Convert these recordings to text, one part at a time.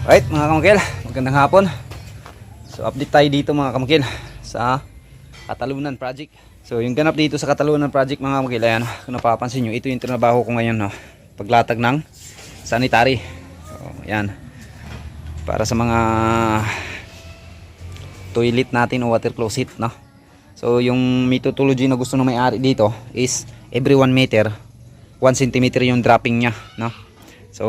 Right mga kamakil, magandang hapon. So update tayo dito mga kamakil sa Katalunan Project. So yung ganap dito sa Katalunan Project mga kamakil, ayan, kung napapansin nyo, ito yung trinabaho ko ngayon, no? paglatag ng sanitary. So yan, para sa mga toilet natin o water closet. No? So yung methodology na gusto ng may-ari dito is every 1 meter, 1 cm yung dropping niya. No? So,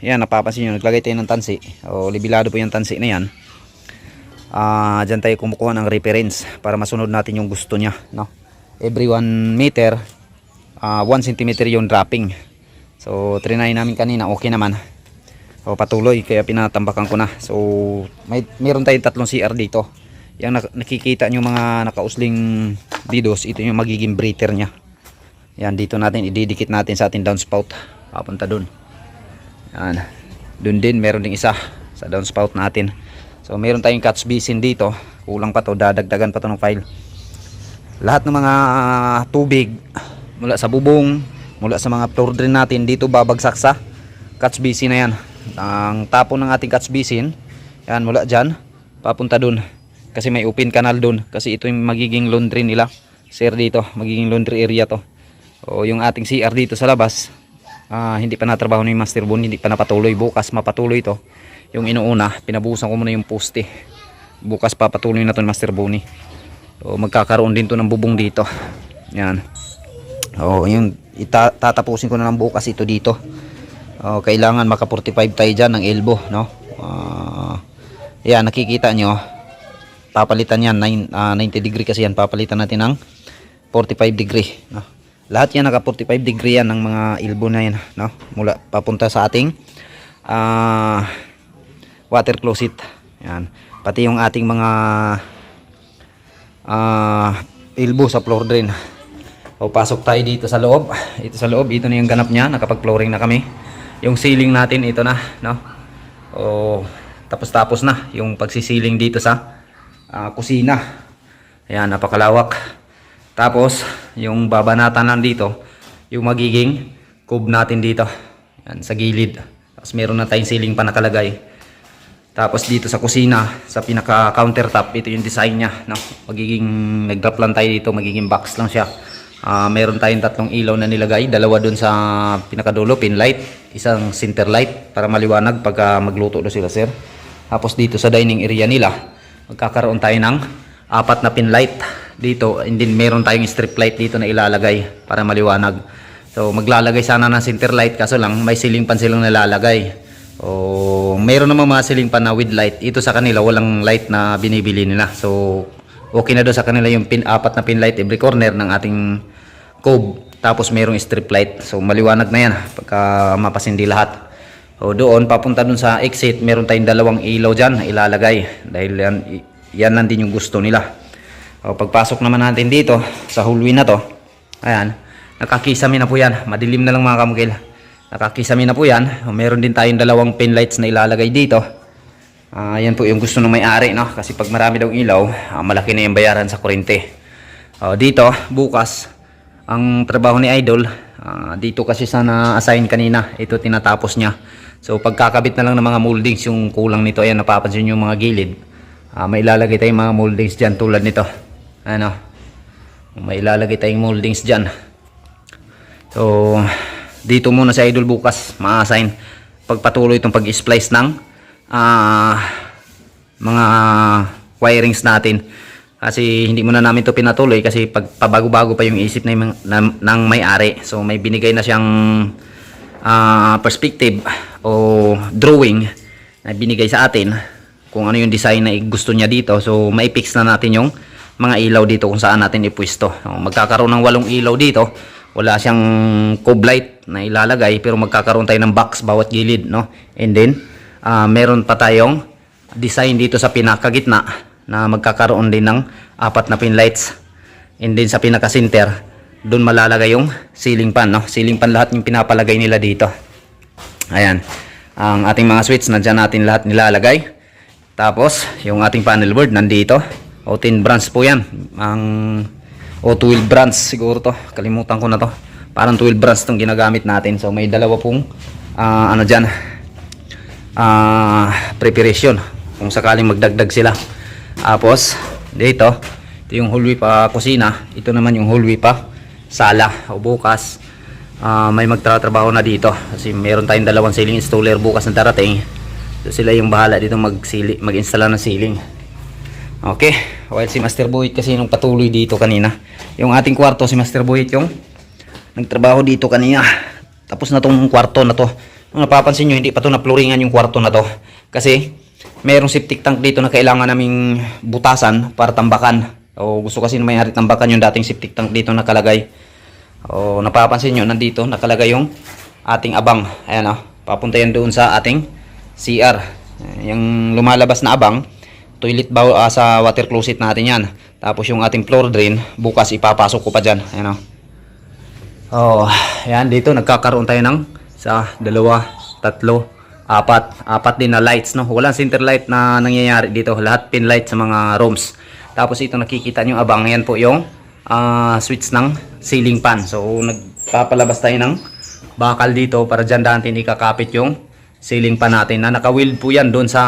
yan, napapansin nyo, naglagay tayo ng tansi. O, libilado po yung tansi na yan. Ah, diyan tayo kumukuha ng reference para masunod natin yung gusto niya, no? Every 1 meter, ah 1 cm yung dropping. So, trinay namin kanina, okay naman. O, patuloy, kaya pinatambakan ko na. So, may, meron tayong tatlong CR dito. Yung nak- nakikita nyo mga nakausling didos, ito yung magiging breather niya. Yan, dito natin, ididikit natin sa ating downspout. Papunta dun. Yan. Doon din meron ding isa sa downspout natin. So meron tayong catch basin dito. Kulang pa to, dadagdagan pa to ng file. Lahat ng mga ah, tubig mula sa bubong, mula sa mga floor drain natin dito babagsak sa catch basin na yan. Ang tapon ng ating catch basin, yan mula dyan, papunta dun. Kasi may open canal dun. Kasi ito yung magiging laundry nila. Sir dito, magiging laundry area to. O yung ating CR dito sa labas, Ah, hindi pa natrabaho ni Master Bon, hindi pa napatuloy. Bukas mapatuloy to. Yung inuuna, pinabuhusan ko muna yung poste. Bukas papatuloy na to Master Boni. So, magkakaroon din to ng bubong dito. Yan. Oh, yung tatapusin ko na lang bukas ito dito. Oh, kailangan maka 45 tayo diyan ng elbow, no? Ah, yan nakikita nyo. Papalitan yan 9 ah, 90 degree kasi yan. Papalitan natin ng 45 degree, no? Lahat yan naka 45 degree yan ng mga elbow na yan, no? Mula papunta sa ating ah water closet. Yan. Pati yung ating mga ah elbow sa floor drain. O pasok tayo dito sa loob. Ito sa loob, ito na yung ganap niya, nakapag-flooring na kami. Yung ceiling natin ito na, no? O tapos-tapos na yung pagsisiling dito sa ah, kusina. Ayan, napakalawak. Tapos, yung babanatan nandito, yung magiging cube natin dito. Yan, sa gilid. Tapos meron na tayong ceiling pa nakalagay. Tapos dito sa kusina, sa pinaka countertop, ito yung design niya. No? Magiging, nag-drop lang tayo dito, magiging box lang siya. Ah, meron tayong tatlong ilaw na nilagay. Dalawa dun sa pinakadulo, pin light. Isang center light para maliwanag pagka magluto do sila sir. Tapos dito sa dining area nila, magkakaroon tayo ng apat na pin light dito. And then meron tayong strip light dito na ilalagay para maliwanag. So maglalagay sana ng center light kaso lang may ceiling fan silang nalalagay o meron namang mga ceiling fan na with light. Ito sa kanila walang light na binibili nila. So okay na doon sa kanila yung pin, apat na pin light every corner ng ating cove. Tapos merong strip light. So maliwanag na yan pagka mapasindi lahat. O doon papunta doon sa exit meron tayong dalawang ilaw dyan ilalagay. Dahil yan, yan lang din yung gusto nila o, pagpasok naman natin dito sa hallway na to, ayan, nakakisami na po yan. Madilim na lang mga kamukil. Nakakisami na po yan. O, meron din tayong dalawang pin lights na ilalagay dito. Ah, yan po yung gusto ng may-ari, no? Kasi pag marami daw ilaw, ah, malaki na yung bayaran sa kuryente. O, dito, bukas, ang trabaho ni Idol, ah, dito kasi sana assign kanina. Ito tinatapos niya. So, pagkakabit na lang ng mga moldings, yung kulang nito, ayan, napapansin yung mga gilid. Ah, may ilalagay tayong mga moldings dyan tulad nito. Ano? May ilalagay tayong moldings dyan. So, dito muna sa idol bukas, ma-assign. Pagpatuloy itong pag-splice ng ah, mga wirings natin. Kasi hindi muna namin to pinatuloy kasi pag pabago-bago pa yung isip ng, ng, ng may-ari. So, may binigay na siyang ah, perspective o drawing na binigay sa atin kung ano yung design na gusto niya dito. So, mai-fix na natin yung mga ilaw dito kung saan natin ipwesto. So, magkakaroon ng walong ilaw dito. Wala siyang cove light na ilalagay pero magkakaroon tayo ng box bawat gilid, no? And then, ah, meron pa tayong design dito sa pinakagitna na magkakaroon din ng apat na pin lights. And then sa pinaka-center, doon malalagay yung ceiling fan, no? Ceiling fan lahat yung pinapalagay nila dito. Ayan. Ang ating mga switch, nandyan natin lahat nilalagay. Tapos, yung ating panel board nandito. O 10 branch po yan. Ang o 12 branch siguro to. Kalimutan ko na to. Parang 12 branch tong ginagamit natin. So, may dalawa pong ah, ano dyan. ah, preparation kung sakaling magdagdag sila. Tapos dito, ito yung hallway pa kusina, ito naman yung hallway pa sala o bukas ah, may magtatrabaho na dito kasi meron tayong dalawang ceiling installer bukas na darating. So sila yung bahala dito mag-sili, mag-installa ng ceiling. Okay, while si Master Boyd kasi nung patuloy dito kanina. Yung ating kwarto si Master Boyd yung nagtrabaho dito kanina. Tapos na tong kwarto na to. Kung napapansin nyo, hindi pa to napluringan yung kwarto na to. Kasi merong septic tank dito na kailangan naming butasan para tambakan. O gusto kasi na may-ari tambakan yung dating septic tank dito nakalagay. O napapansin nyo, nandito nakalagay yung ating abang. Ayan o, papunta yan doon sa ating CR. Yung lumalabas na abang, toilet bowl ah, sa water closet natin yan. Tapos yung ating floor drain, bukas ipapasok ko pa dyan. Ayan o. Oh, yan dito nagkakaroon tayo ng sa dalawa, tatlo, apat, apat din na lights no. Walang center light na nangyayari dito. Lahat pin light sa mga rooms. Tapos ito nakikita nyo abang yan po yung ah, switch ng ceiling fan. So nagpapalabas tayo ng bakal dito para dyan natin ikakapit yung ceiling fan natin na naka-wheel po yan doon sa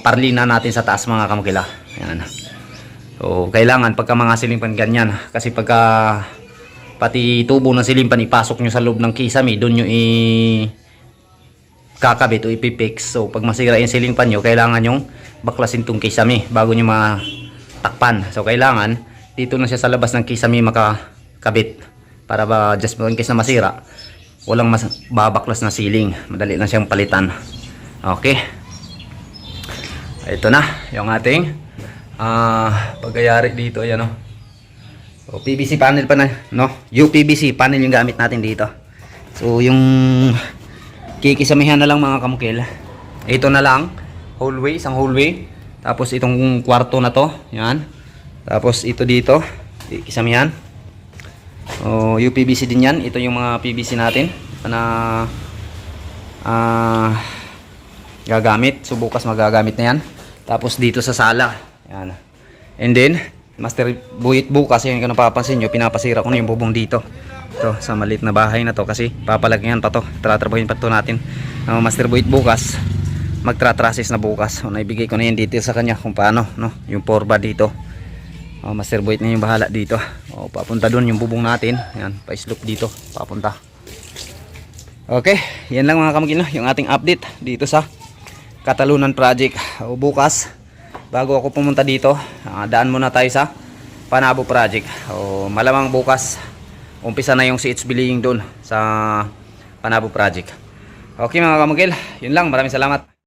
parlina natin sa taas mga kamukila. Yan. So kailangan pagka mga ceiling fan ganyan kasi pagka pati tubo ng silimpan ipasok nyo sa loob ng kisame doon nyo i kakabit o ipipix so pag masira yung ceiling fan nyo kailangan yung baklasin tong kisame bago nyo matakpan so kailangan dito na siya sa labas ng kisame makakabit para ba just in case na masira walang mas babaklas na ceiling madali na siyang palitan okay ito na yung ating ah pagkayari dito yan o So, PVC panel pa na, no? UPVC panel yung gamit natin dito. So, yung kikisamihan na lang mga kamukil. Ito na lang, hallway, isang hallway. Tapos itong kwarto na to, yan. Tapos ito dito, kikisamihan. Oh, UPVC din yan. Ito yung mga PVC natin na ah gagamit. So, bukas magagamit na yan. Tapos dito sa sala, yan. And then, Master Buhit bukas yan kung napapansin nyo, pinapasira ko na yung bubong dito. Ito, sa maliit na bahay na to kasi papalagyan pa to. Tratrabahin pa to natin. Uh, Master Buhit bukas, magtratrasis na bukas. So, naibigay ko na yung details sa kanya kung paano, no? Yung porba dito. Oh, Master Buhit na yung bahala dito. Oh, papunta doon yung bubong natin. Yan, pa-slope dito, papunta. Okay, yan lang mga kamagino, yung ating update dito sa Katalunan Project. O, bukas, bago ako pumunta dito ah, daan muna tayo sa Panabo Project o malamang bukas umpisa na yung CH Billing doon sa Panabo Project okay mga kamagil yun lang maraming salamat